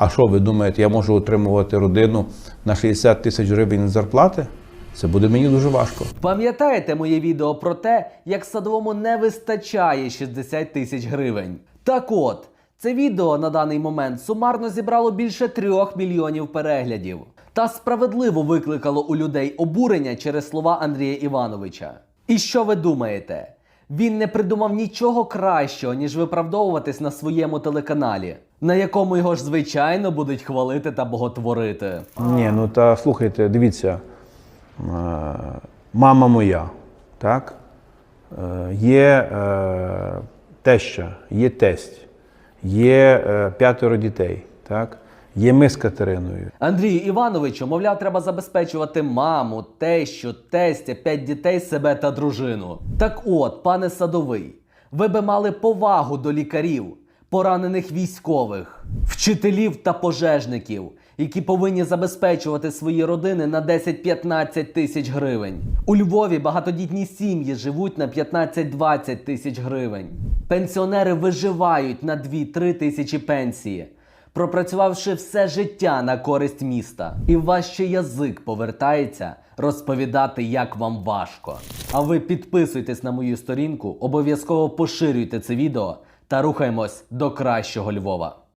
А що ви думаєте, я можу отримувати родину на 60 тисяч гривень зарплати? Це буде мені дуже важко. Пам'ятаєте моє відео про те, як садовому не вистачає 60 тисяч гривень? Так от, це відео на даний момент сумарно зібрало більше 3 мільйонів переглядів. Та справедливо викликало у людей обурення через слова Андрія Івановича. І що ви думаєте? Він не придумав нічого кращого, ніж виправдовуватись на своєму телеканалі, на якому його ж звичайно будуть хвалити та боготворити. Ні, ну та слухайте, дивіться, е, мама моя, так? Е, Є е, теща, є тесть, є п'ятеро дітей, так? Є ми з Катериною. Андрію Івановичу, мовляв, треба забезпечувати маму, тещу, тестя, п'ять дітей, себе та дружину. Так от, пане садовий, ви би мали повагу до лікарів, поранених військових, вчителів та пожежників, які повинні забезпечувати свої родини на 10-15 тисяч гривень. У Львові багатодітні сім'ї живуть на 15-20 тисяч гривень. Пенсіонери виживають на 2-3 тисячі пенсії пропрацювавши все життя на користь міста. І в вас ще язик повертається розповідати, як вам важко. А ви підписуйтесь на мою сторінку, обов'язково поширюйте це відео та рухаємось до кращого Львова.